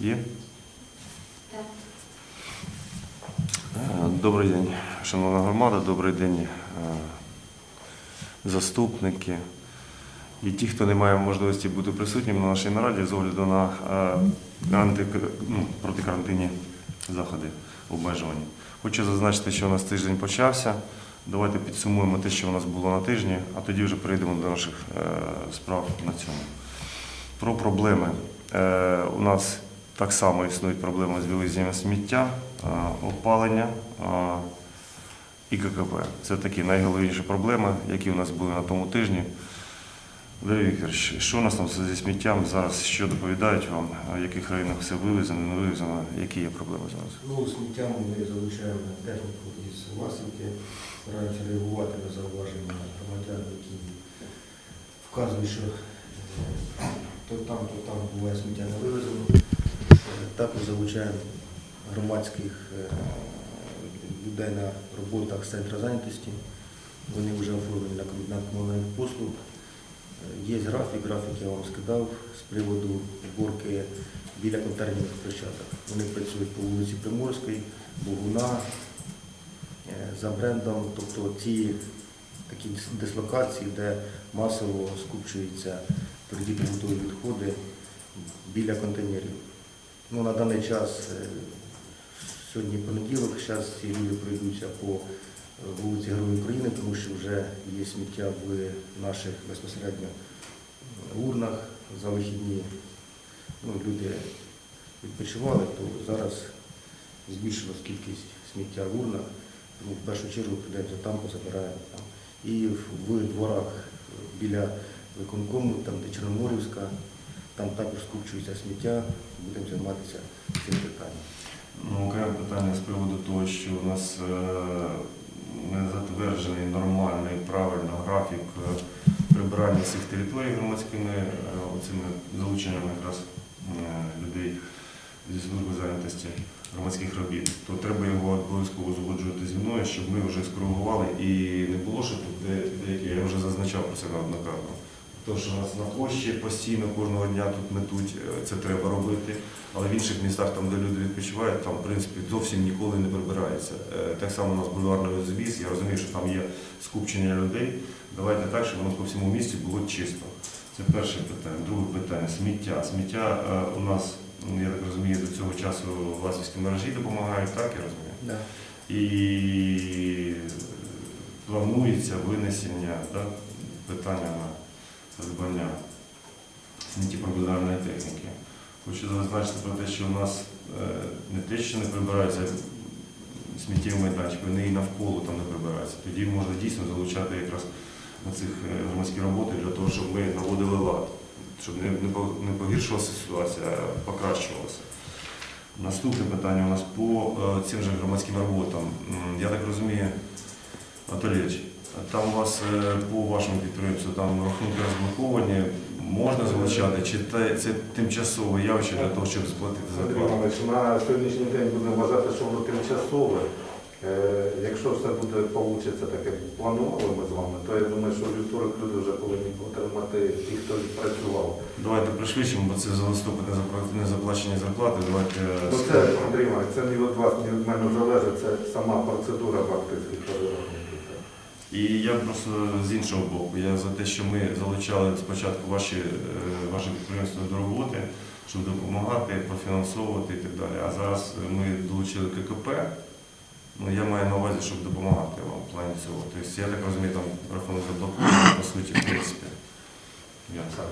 Є? Так. Е, Добрий день, шановна громада, добрий день, е, заступники і ті, хто не має можливості бути присутнім на нашій нараді з огляду на е, анти, ну, протикарантинні заходи обмежування. Хочу зазначити, що у нас тиждень почався. Давайте підсумуємо те, що у нас було на тижні, а тоді вже перейдемо до наших справ на цьому. Про проблеми. У нас так само існують проблеми з вивезенням сміття, е, опалення е, і ККП. Це такі найголовніші проблеми, які у нас були на тому тижні. Валерій Вікторович, що у нас там зі сміттям зараз? Що доповідають вам? В яких районах все вивезено, не вивезено? Які є проблеми зараз? Ну, сміттям ми залучаємо техніку із Власівки, стараємося реагувати на зауваження громадян, які вказують, що е, то там, то там буває сміття не вивезено. Також залучаємо громадських е, людей на роботах з центру зайнятості. Вони вже оформлені на на комунальних послуг. Е, Є графік, графік я вам скидав з приводу уборки біля контейнерних площадок. Вони працюють по вулиці Приморської, Богуна, е, за брендом, тобто ці такі дислокації, де масово скупчуються тверді побутові відходи біля контейнерів. Ну, на даний час, е, сьогодні понеділок, зараз ці люди пройдуться по е, вулиці Героїв України, тому що вже є сміття в наших безпосередньо урнах за вихідні. Ну, люди відпочивали, то зараз збільшилась кількість сміття в урнах, тому в першу чергу підемо там, позабираємо там. І в дворах біля виконкому, там де Чорноморівська, там також скупчується сміття, будемо займатися цим питанням. Ну, окреме питання з приводу того, що у нас е, не затверджений нормальний, правильно графік е, прибирання цих територій громадськими е, оцими залученнями якраз людей зі служби зайнятості громадських робіт, то треба його обов'язково узгоджувати зі мною, щоб ми вже скоригували і не було, що тут деякі, я вже зазначав про це неоднократно. То, що у нас на площі постійно кожного дня тут метуть, е, це треба робити. Але в інших містах, там, де люди відпочивають, там в принципі зовсім ніколи не прибирається. Е, Так само у нас бульварний узвіз, я розумію, що там є скупчення людей. Давайте так, щоб воно по всьому місті було чисто. Це перше питання. Друге питання сміття. Сміття е, у нас, я так розумію, до цього часу власівські мережі допомагають, так я розумію. Да. І планується винесення да, питання на придбання сміттєприбиральної техніки. Хочу зазначити про те, що у нас е, не те, що не прибираються сміттєві майданчики, вони і навколо там не прибираються. Тоді можна дійсно залучати якраз на цих е, громадські роботи для того, щоб ми наводили лад, щоб не, погіршувалася ситуація, а покращувалася. Наступне питання у нас по е, цим же громадським роботам. Я так розумію, Анатолійович, там у вас е, по вашому підприємству там рахунки розблоковані, можна залучати, чи те- це тимчасове явище для того, щоб сплатити зарплату? Іванович, на сьогоднішній день будемо вважати, що воно тимчасове. Е, Якщо все буде вийде так, як планували ми з вами, то я думаю, що вівторок люди вже повинні отримати ті, хто відпрацював. Давайте пришвидшимо, бо це за листопад не запла- заплачені зарплати. Давайте е, Ну це, Андрій Іванович, це не від вас, не від мене залежить, це сама процедура банківських перерахунків. І я просто з іншого боку, я за те, що ми залучали спочатку ваші, е, ваше підприємство до роботи, щоб допомагати, профінансовувати і так далі. А зараз ми долучили ККП. Ну, я маю на увазі, щоб допомагати вам в плані цього. Тобто, я так розумію, там рахунок заблокований, по суті, в принципі. Я так.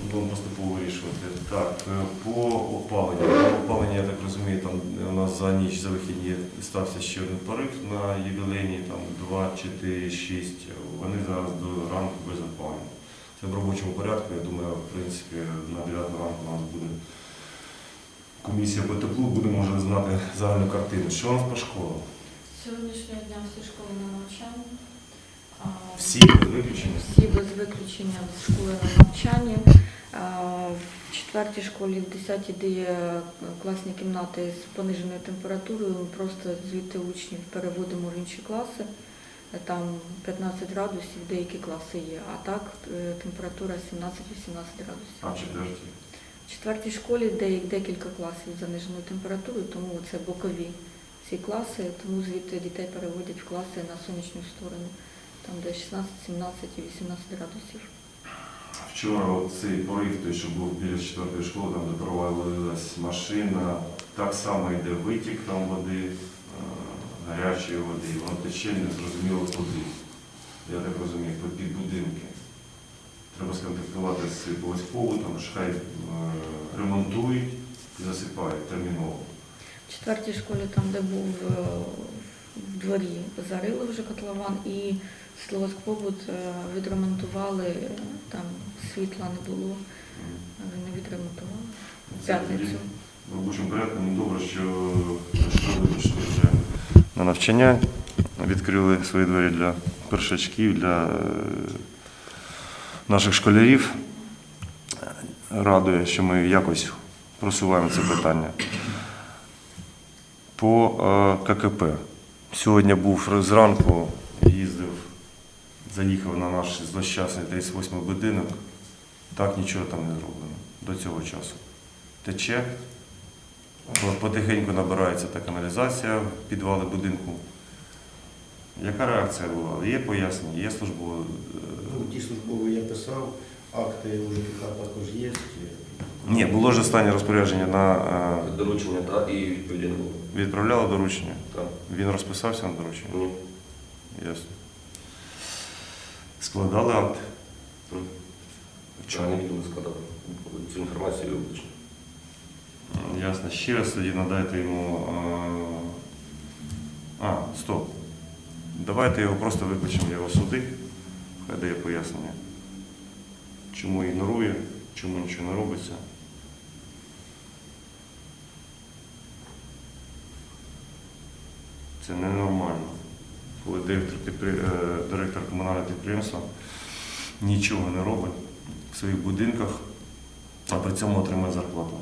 Будемо поступово вирішувати. Так, е, по опаленню. По опаленню, я так розумію, там у нас за ніч, за вихідні стався ще один порив на ювілейній, там 2, 4, 6. Вони зараз до ранку без опалення. Це в робочому порядку. Я думаю, в принципі, на 9 ранку у нас буде комісія по теплу, будемо вже знати загальну картину. Що у нас по школам? З Сьогоднішнього дня всі школи на навчанні. Всі без виключення? Всі без виключення школи на навчанні. В четвертій школі, в десятій, де є класні кімнати з пониженою температурою, ми просто звідти учнів переводимо в інші класи. Там 15 градусів, деякі класи є, а так е, температура 17-18 градусів. А, четвертій. В четвертій школі декілька класів з заниженою температурою, тому це бокові ці класи, тому звідти дітей переводять в класи на сонячну сторону, там де 16, 17 і 18 градусів. Вчора цей порив, той, що був біля четвертої школи, там де провалилась машина, так само йде витік там води, е, гарячої води, воно тече не зрозуміло куди. Я так розумію, під- будинки. Треба сконтактувати з побутом, хай е, ремонтують і засипають терміново. В четвертій школі, там, де був е, в дворі, зарили вже котлован і Словоскобут відремонтували, е, там світла не було, е, не відремонтували. В п'ятницю. В робочому порядку ну, добре, що вже на навчання, відкрили свої двері для першачків, для е, наших школярів. Радує, що ми якось просуваємо це питання. По е, ККП. Сьогодні був зранку, заїхав на наш злощасний 38-й будинок. Так нічого там не зроблено до цього часу. Тече, потихеньку набирається та каналізація в підвали будинку. Яка реакція була? Є пояснення, є службова. е, Ну, ті службові я писав, акти у ЖКХ також є. Ні, було ж останнє розпорядження на е, Доручення, так, і відповіді не було. відправляло доручення. Так. Він розписався на доручення. Ні. Ясно. Складали акт. Чому? Ніхто не складав цю інформацію виключно. Ясно. Ще раз тоді надайте йому. А, стоп. Давайте його просто викличемо його суди. Хай дає пояснення. Чому ігнорує, чому нічого не робиться. Це ненормально. Коли директор, підпри- е, директор комунального підприємства нічого не робить в своїх будинках, а при цьому отримує зарплату.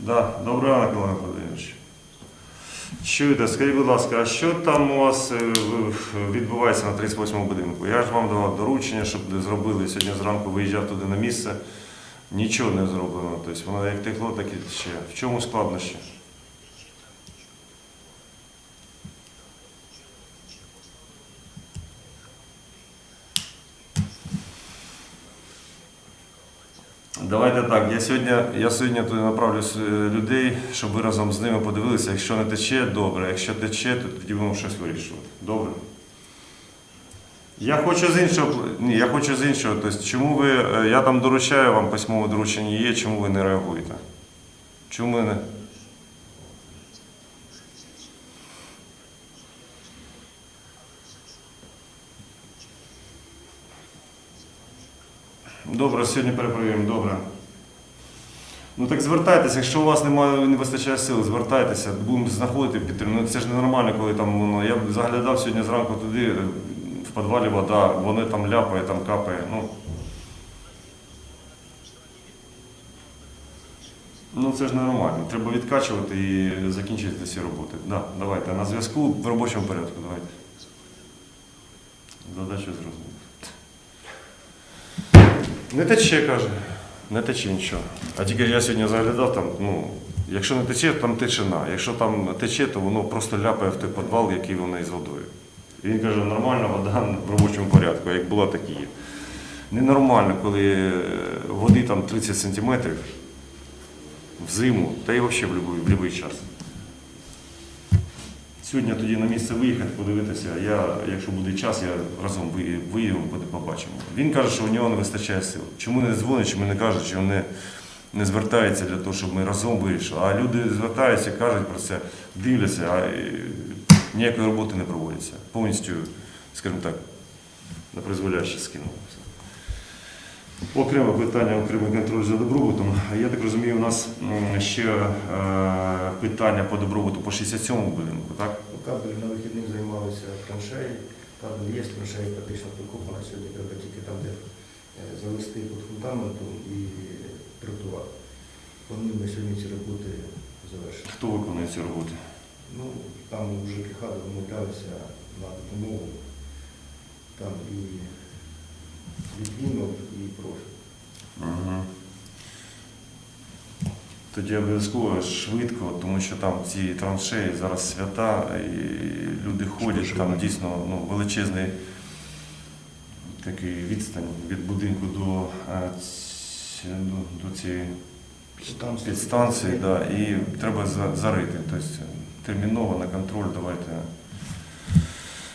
Да, доброго ранку. Чуєте, скажіть, будь ласка, а що там у вас е, відбувається на 38-му будинку? Я ж вам давав доручення, щоб зробили сьогодні зранку виїжджав туди на місце. Нічого не зроблено. Тобто воно як текло, так і ще. В чому складнощі? Давайте так. Я сьогодні, я сьогодні туди направлю людей, щоб ви разом з ними подивилися. Якщо не тече, добре. Якщо тече, то тоді будемо щось вирішувати. Добре? Я хочу з іншого. Ні, я хочу з іншого. Тобто, чому ви. е, Я там доручаю вам письмове доручення є, чому ви не реагуєте? Чому ви не. Добре, сьогодні перепровіримо, добре. Ну так звертайтеся, якщо у вас немає, не вистачає сили, звертайтеся, будемо знаходити підтримку. Ну, це ж ненормально, коли там воно. Я заглядав сьогодні зранку туди, в підвалі вода, вони там ляпає, там капає. Ну, ну це ж ненормально. Треба відкачувати і закінчити всі роботи. Да, давайте. На зв'язку в робочому порядку. Давайте. Задачу зрозумів. Не тече, каже. Не тече нічого. А тільки я сьогодні заглядав там, ну, якщо не тече, там тишина. Якщо там тече, то воно просто ляпає в той підвал, який воно із водою. І він каже, нормальна вода в робочому порядку, як була, так і є. Ненормально, коли е, води там 30 сантиметрів в зиму, та й взагалі в будь-який час. Сьогодні тоді на місце виїхати, подивитися. Я, якщо буде час, я разом ви- виїдемо, побачимо. Він каже, що у нього не вистачає сил. Чому не дзвонить, чому не каже, чому не, не звертається для того, щоб ми разом вирішили. А люди звертаються, кажуть про це, дивляться, а ніякої роботи не проводиться. Повністю, скажімо так, на призволяще скинули. Окреме питання, окремий контроль за добробутом. Я так розумію, у нас ще е, питання по добробуту по 67-му будинку, так? Ну, Кабель на вихідних займалися траншеї. Кабель є, траншеї практично прикопана. Сьогодні треба тільки там, де е, завести під фундаментом і ним ми сьогодні ці роботи завершити. Хто виконує ці роботи? Ну, там у ЖКХ домовлялися на допомогу. Там і Літвінов, і профіль. Угу. Тоді обов'язково швидко, тому що там ці траншеї зараз свята, і люди ходять, там дійсно ну, величезний такий відстань від будинку до, е, до, до цієї підстанції, да, і треба зарити. Тобто терміново на контроль давайте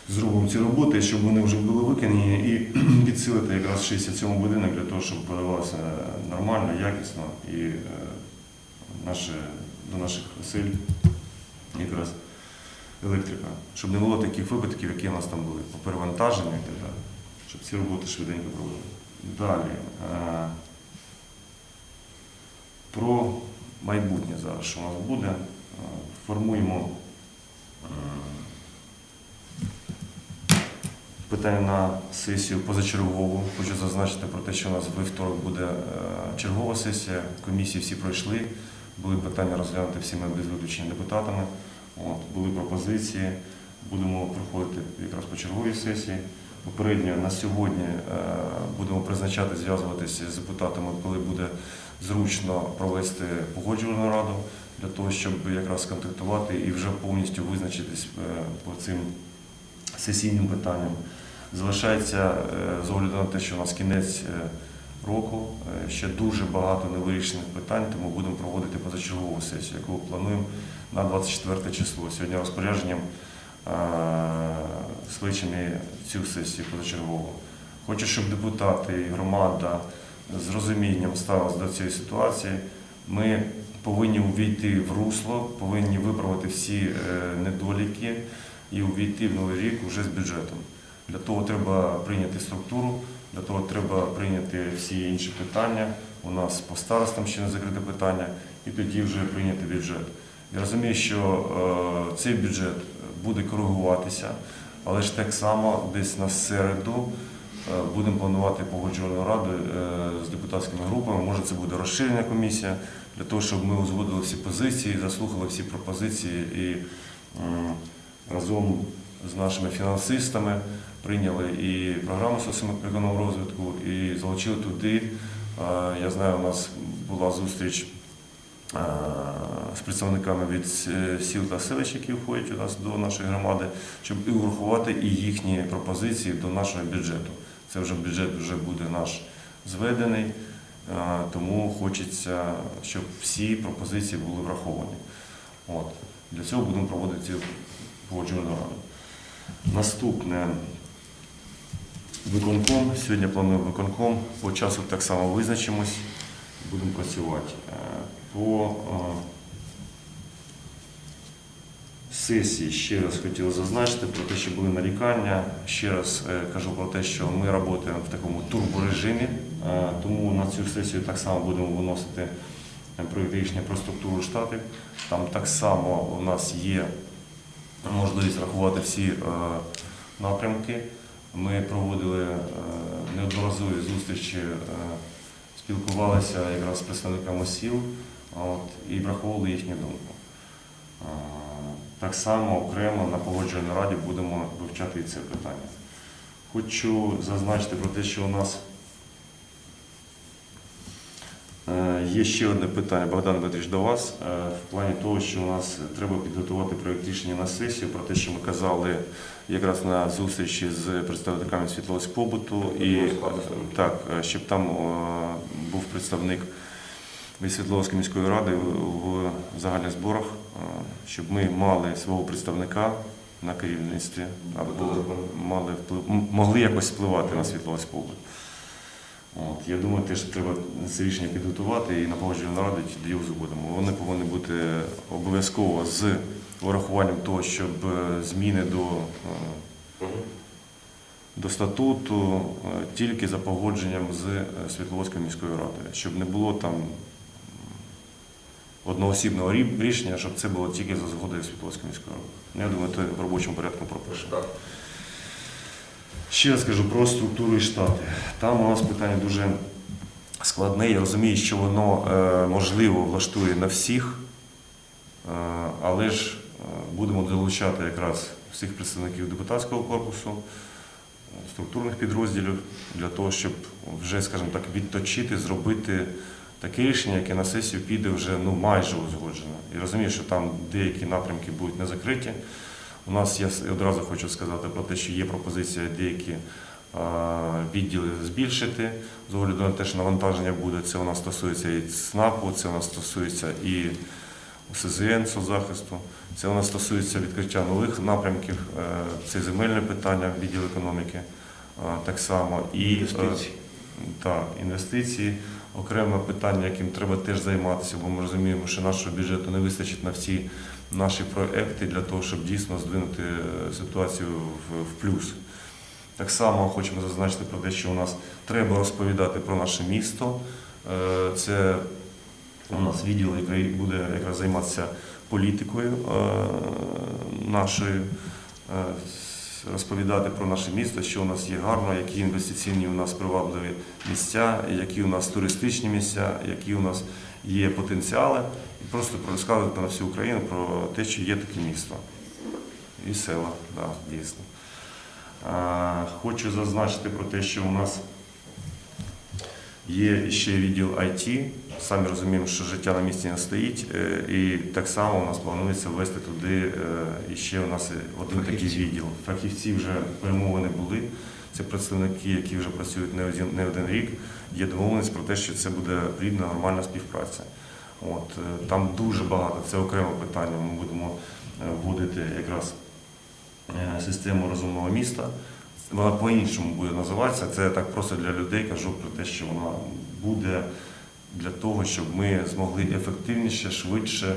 зробимо ці роботи, щоб вони вже були виконані і підсилити якраз 67 будинок для того, щоб подавалося нормально, якісно і е, наше, до наших осель якраз електрика. Щоб не було таких випадків, які у нас там були, по перевантаженню і так далі. Щоб ці роботи швиденько проводили. Далі. е, Про майбутнє зараз, що у нас буде. Е, Формуємо питання на сесію позачергову. Хочу зазначити про те, що у нас вівторок буде е, чергова сесія. Комісії всі пройшли. Були питання розглянути всіми без виключення депутатами. От, були пропозиції. Будемо проходити якраз по черговій сесії. Попередньо на сьогодні е, будемо призначати, зв'язуватися з депутатами, коли буде зручно провести погоджувальну раду для того, щоб якраз контактувати і вже повністю визначитись е, по цим сесійним питанням. Залишається е, з огляду на те, що у нас кінець е, року, е, ще дуже багато невирішених питань, тому будемо проводити позачергову сесію, яку плануємо на 24 число. Сьогодні розпорядженням е, цю сесію позачергову. Хочу, щоб депутати і громада з розумінням ставилися до цієї ситуації. Ми повинні увійти в русло, повинні виправити всі недоліки і увійти в новий рік вже з бюджетом. Для того треба прийняти структуру, для того треба прийняти всі інші питання. У нас по старостам ще не закрите питання, і тоді вже прийняти бюджет. Я розумію, що е, цей бюджет буде коригуватися, але ж так само десь на середу е, будемо планувати погоджувальну раду е, з депутатськими групами. Може, це буде розширена комісія для того, щоб ми узгодили всі позиції, заслухали всі пропозиції і разом з нашими фінансистами прийняли і програму соціально-економічного розвитку, і залучили туди. е, Я знаю, у нас була зустріч е, з представниками від сіл та селищ, які входять у нас до нашої громади, щоб і врахувати і їхні пропозиції до нашого бюджету. Це вже бюджет вже буде наш зведений, е, тому хочеться, щоб всі пропозиції були враховані. От. Для цього будемо проводити цю погоджувальну раду. Наступне виконком. Сьогодні плануємо виконком. По часу так само визначимось, будемо працювати. Е, По е, сесії ще раз хотів зазначити про те, що були нарікання. Ще раз е, кажу про те, що ми працюємо в такому турборежимі, тому на цю сесію так само будемо виносити проєкт рішення про структуру штатів. Там так само у нас є можливість рахувати всі е, напрямки. Ми проводили е, неодноразові зустрічі, е, спілкувалися якраз з представниками сіл от, і враховували їхню думку. Так само окремо на погоджувальній раді будемо вивчати і це питання. Хочу зазначити про те, що у нас Є ще одне питання, Богдан Дмитрич, до вас. Е, в плані того, що у нас треба підготувати проєкт рішення на сесію про те, що ми казали якраз на зустрічі з представниками світлового побуту, і е, так, е, щоб там е, був представник від Світловської міської ради в загальних зборах, е, щоб ми мали свого представника на керівництві або мали вплив, могли якось впливати на світловий побут. От, я думаю, теж треба це рішення підготувати і на погоджувальній раді тоді узгодимо. Вони повинні бути обов'язково з урахуванням того, щоб е, зміни до, е, до статуту е, тільки за погодженням з Світловодською міською радою, щоб не було там одноосібного рішення, щоб це було тільки за згодою Світловодської міської ради. Ну, Я думаю, це в робочому порядку пропишемо. Ще раз кажу про структуру і штати. Там у нас питання дуже складне. Я розумію, що воно е, можливо влаштує на всіх, Але ж е, будемо долучати якраз всіх представників депутатського корпусу, е, структурних підрозділів для того, щоб вже, скажімо так, відточити, зробити таке рішення, яке на сесію піде вже ну, майже узгоджене. І розумію, що там деякі напрямки будуть не закриті. У нас я одразу хочу сказати про те, що є пропозиція деякі відділи збільшити з огляду на те, що навантаження буде. Це у нас стосується і ЦНАПу, це у нас стосується і СЗН соцзахисту, це у нас стосується відкриття нових напрямків, е, це земельне питання, відділ економіки так само. І, е, Інвестиції. Так, інвестиції. Окреме питання, яким треба теж займатися, бо ми розуміємо, що нашого бюджету не вистачить на всі наші проекти для того, щоб дійсно здвинути е, ситуацію в, плюс. Так само хочемо зазначити про те, що у нас треба розповідати про наше місто. Е, Це у нас відділ, який буде якраз займатися політикою е, нашою, розповідати про наше місто, що у нас є гарно, які інвестиційні у нас привабливі місця, які у нас туристичні місця, які у нас є потенціали, і просто розказувати на всю Україну про те, що є таке місто. І села, да, дійсно. Хочу зазначити про те, що у нас є ще відділ IT. Самі розуміємо, що життя на місці не стоїть, е, і так само у нас планується ввести туди е, і ще у нас один такий відділ. Фахівці вже перемовини були. Це представники, які вже працюють не один, не один рік. Є домовленість про те, що це буде плідна, нормальна співпраця. От, е, там дуже багато, це окреме питання. Ми будемо вводити якраз систему розумного міста. Вона по-іншому буде називатися. Це я так просто для людей кажу про те, що вона буде для того, щоб ми змогли ефективніше, швидше е,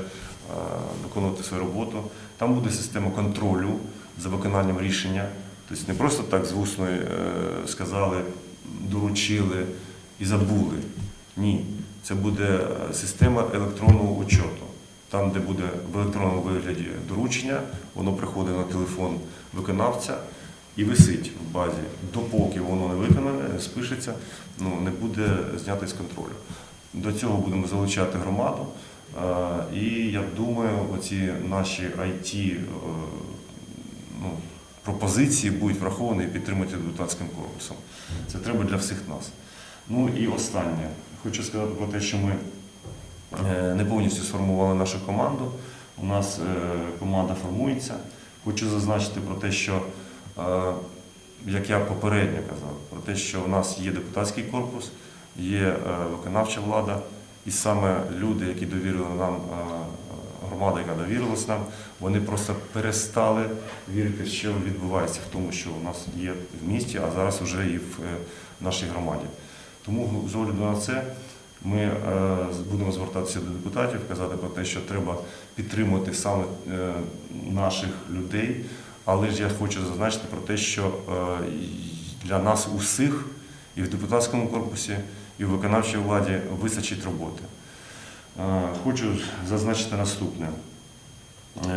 виконувати свою роботу. Там буде система контролю за виконанням рішення. Тобто не просто так з вусної е, сказали, доручили і забули. Ні. Це буде е, система електронного учету. Там, де буде в електронному вигляді доручення, воно приходить на телефон виконавця і висить в базі. Допоки воно не виконане, не спишеться, ну, не буде знято з контролю. До цього будемо залучати громаду. Е, І я думаю, оці наші IT е, ну, пропозиції будуть враховані і підтримані депутатським корпусом. Це треба для всіх нас. Ну і останнє. Хочу сказати про те, що ми е, не повністю сформували нашу команду. У нас команда формується. Хочу зазначити про те, що, як я попередньо казав, про те, що у нас є депутатський корпус, є е, виконавча влада, і саме люди, які довірили нам, е, громада, яка довірилась нам, вони просто перестали вірити, що відбувається в тому, що у нас є в місті, а зараз вже і в е, нашій громаді. Тому з огляду на це ми будемо звертатися до депутатів, казати про те, що треба підтримувати саме наших людей. Але ж я хочу зазначити про те, що для нас усіх і в депутатському корпусі, і в виконавчій владі вистачить роботи. Е, Хочу зазначити наступне. Е,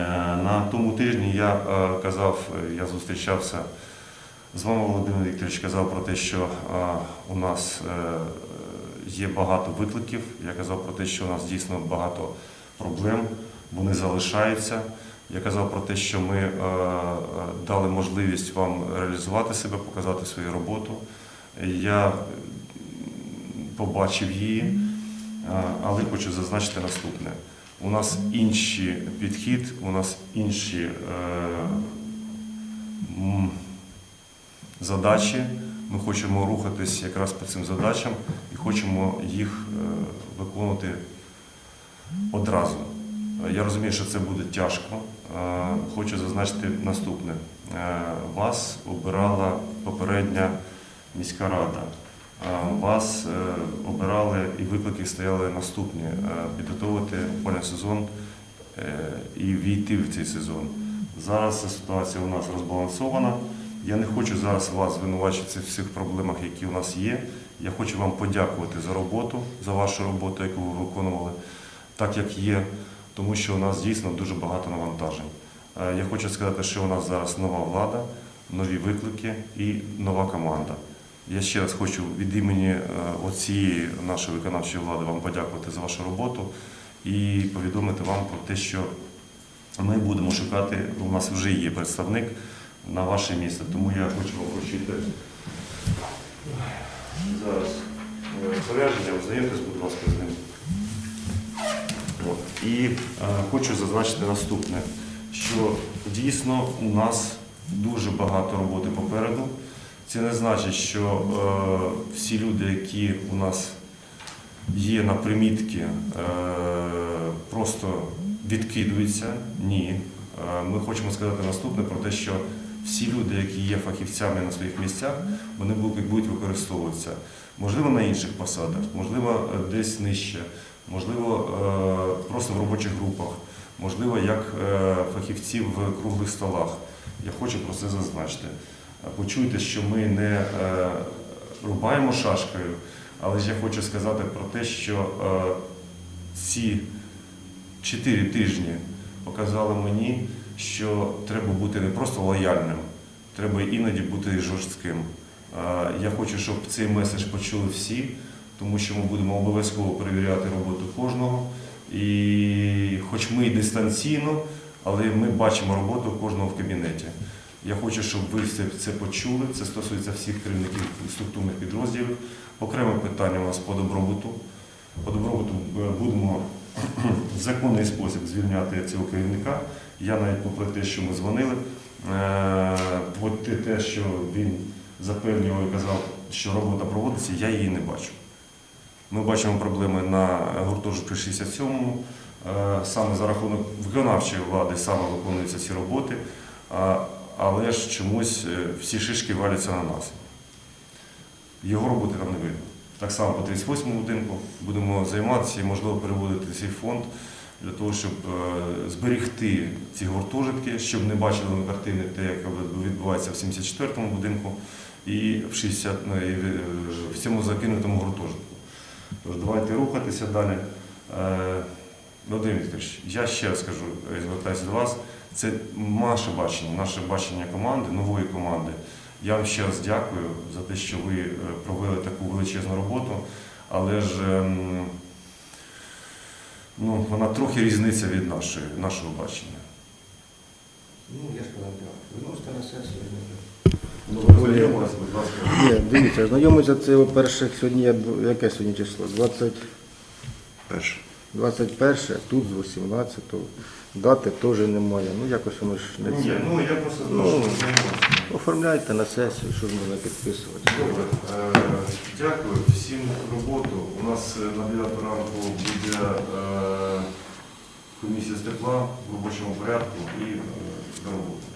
На тому тижні я е, казав, я зустрічався з вами, Володимир Вікторович, казав про те, що у нас є багато викликів. Я казав про те, що у нас дійсно багато проблем, вони залишаються. Я казав про те, що ми дали можливість вам реалізувати себе, показати свою роботу. Я побачив її, е, але хочу зазначити наступне. У нас інший підхід, у нас інші е, задачі. Ми хочемо рухатись якраз по цим задачам і хочемо їх е, виконувати одразу. Я розумію, що це буде тяжко. Хочу зазначити наступне. Вас обирала попередня міська рада. Вас е, обирали і виклики стояли наступні: Е, підготовити опалювальний сезон е, і війти в цей сезон. Зараз ситуація у нас розбалансована. Я не хочу зараз вас звинувачити в всіх проблемах, які у нас є. Я хочу вам подякувати за роботу, за вашу роботу, яку ви виконували, так як є, тому що у нас дійсно дуже багато навантажень. Я хочу сказати, що у нас зараз нова влада, нові виклики і нова команда. Я ще раз хочу від імені е, оцієї нашої виконавчої влади вам подякувати за вашу роботу і повідомити вам про те, що ми будемо шукати, у нас вже є представник на ваше місце, тому я хочу вам вручити зараз е, порядження, ознайомтесь, будь ласка, з ним. І е, хочу зазначити наступне, що дійсно у нас дуже багато роботи попереду. Це не значить, що е, всі люди, які у нас є на примітки, е, просто відкидуються. Ні. Е, Ми хочемо сказати наступне про те, що всі люди, які є фахівцями на своїх місцях, вони будуть використовуватися. Можливо, на інших посадах, можливо, десь нижче, можливо, просто в робочих групах, можливо, як фахівці в круглих столах. Я хочу про це зазначити. Почуйте, що ми не е, рубаємо шашкою, але ж я хочу сказати про те, що е, ці чотири тижні показали мені, що треба бути не просто лояльним, треба іноді бути жорстким. Я хочу, щоб цей меседж почули всі, тому що ми будемо обов'язково перевіряти роботу кожного. І хоч ми і дистанційно, але ми бачимо роботу кожного в кабінеті. Я хочу, щоб ви це, це почули. Це стосується всіх керівників структурних підрозділів. Окреме питання у нас по добробуту. По добробуту е, будемо в законний спосіб звільняти цього керівника. Я навіть попри те, що ми дзвонили, е, от те, що він запевнював і казав, що робота проводиться, я її не бачу. Ми бачимо проблеми на гуртожитку 67-му. Е, Саме за рахунок виконавчої влади саме виконуються ці роботи, але ж чомусь е, всі шишки валяться на нас. Його роботи там не видно. Так само по 38-му будинку будемо займатися і, можливо, переводити цей фонд для того, щоб е, зберегти ці гуртожитки, щоб не бачили ми картини, те, як відбувається в 74-му будинку і в 60, ну, і в- цьому закинутому гуртожитку. Тож давайте рухатися далі. Е, Володимир Вікторович, я ще раз кажу, е, звертаюся до вас. Це наше бачення, наше бачення команди, нової команди. Я вам ще раз дякую за те, що ви е, провели таку величезну роботу, але ж ем, ну, вона трохи різниця від нашої, нашого бачення. Ну, я ж казав, так. Виносите на сесію. Будь ласка. Ні, дивіться, знайомиться це, по-перше, сьогодні, яке сьогодні число? 20, Перше. 21, тут з 18, дати теж немає. Ну, якось воно ж не Ні, це. ну я просто Ну. Оформляйте на сесію, що ж можна підписувати. Добре, е, дякую всім роботу. У нас е, на 9 ранку буде е, комісія з тепла в робочому порядку і е, до роботи.